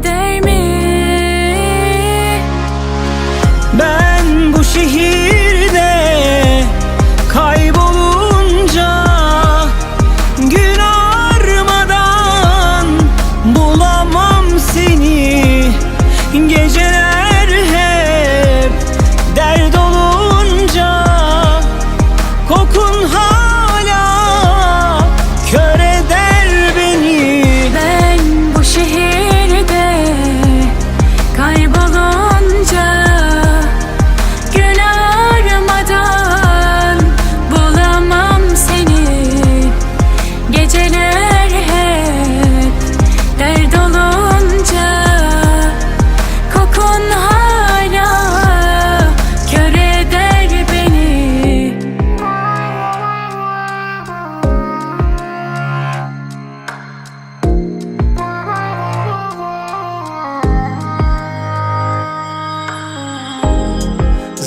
Gider mi? Ben bu şehirde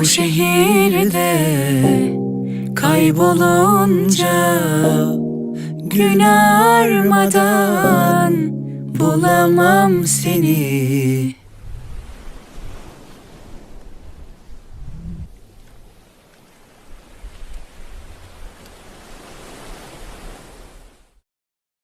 Bu şehirde kaybolunca Gün armadan bulamam seni